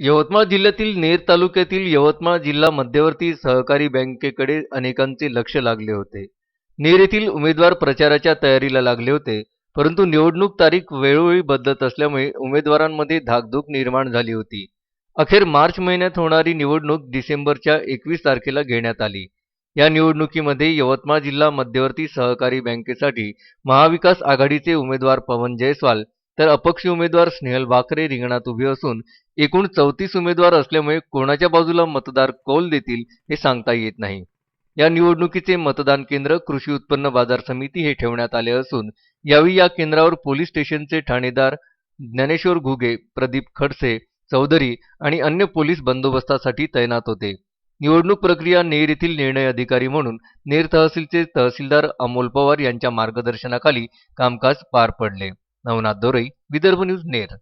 यवतमाळ जिल्ह्यातील नेर तालुक्यातील यवतमाळ जिल्हा मध्यवर्ती सहकारी बँकेकडे अनेकांचे लक्ष लागले होते. नेर येथील उमेदवार प्रचाराच्या तयारीला लागले होते परंतु निवडणूक तारीख वेळोवेळी बदलत असल्यामुळे उमेदवारांमध्ये धाकधूक निर्माण झाली होती. अखेर मार्च महिन्यात होणारी निवडणूक डिसेंबरच्या एकवीस तारखेला घेण्यात आली. या निवडणुकीमध्ये यवतमाळ जिल्हा मध्यवर्ती सहकारी बँकेसाठी महाविकास आघाडीचे उमेदवार पवन जयस्वाल तर अपक्ष उमेदवार स्नेहल वाकरे रिंगणात उभे असून एकूण चौतीस उमेदवार असल्यामुळे कोणाच्या बाजूला मतदार कौल देतील हे सांगता येत नाही. या निवडणुकीचे मतदान केंद्र कृषी उत्पन्न बाजार समिती हे ठेवण्यात आले असून यावेळी या केंद्रावर पोलीस स्टेशनचे ठाणेदार ज्ञानेश्वर घुगे प्रदीप खडसे चौधरी आणि अन्य पोलीस बंदोबस्तासाठी तैनात होते. निवडणूक प्रक्रिया नेर येथील निर्णय अधिकारी म्हणून नेर तहसीलचे तहसीलदार अमोल पवार यांच्या मार्गदर्शनाखाली कामकाज पार पडले. नवनाथ दोरई विदर्भ न्यूज नेर.